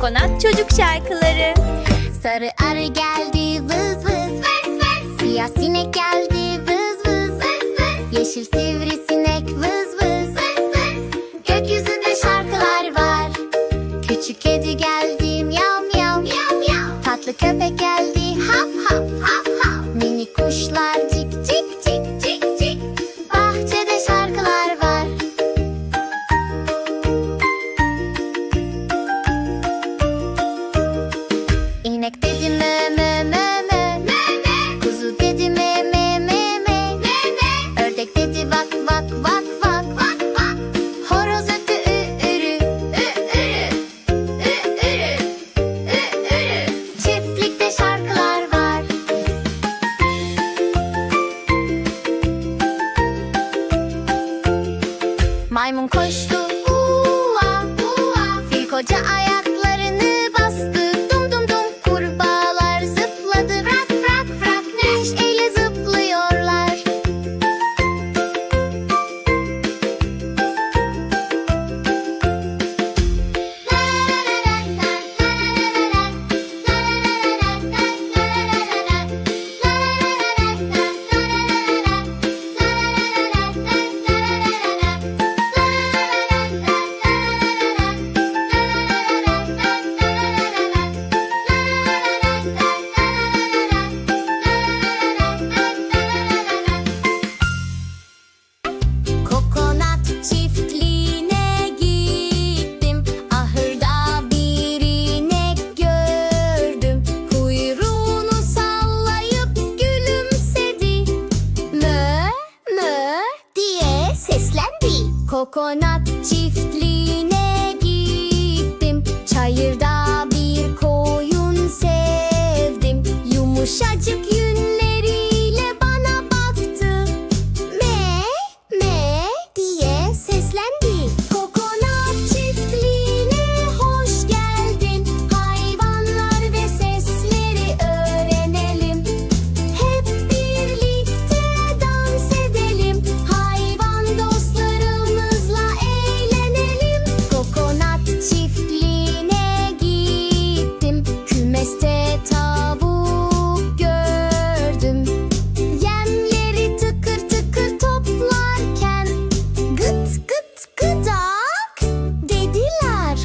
Kokonat Çocuk Şarkıları. Sarı arı geldi vız vız. Siyah sinek geldi vız vız. Yeşil sivrisinek vız vız. Gökyüzünde şarkılar var. Küçük kedi geldi miyav miyav. Tatlı köpek geldi Maymun koştu. Uva uva Fil koca ayaklarını seslendi. Kokonat çiftliğine gittim. Çayırda bir koyun sevdim. Yumuşacık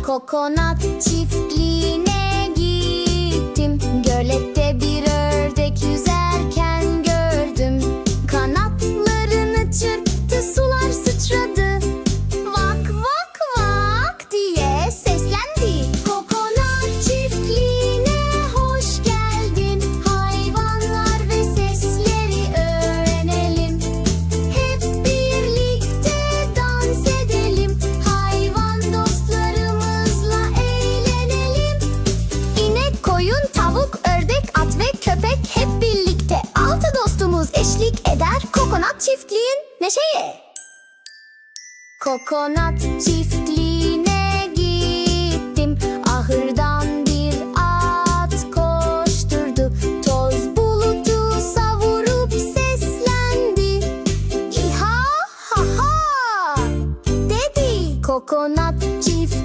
Kokonat çiftliğine eder kokonat çiftliğin neşeye Kokonat çiftliğine gittim. Ahırdan bir at koşturdu. Toz bulutu savurup seslendi. İha ha ha dedi. Kokonat çiftliğine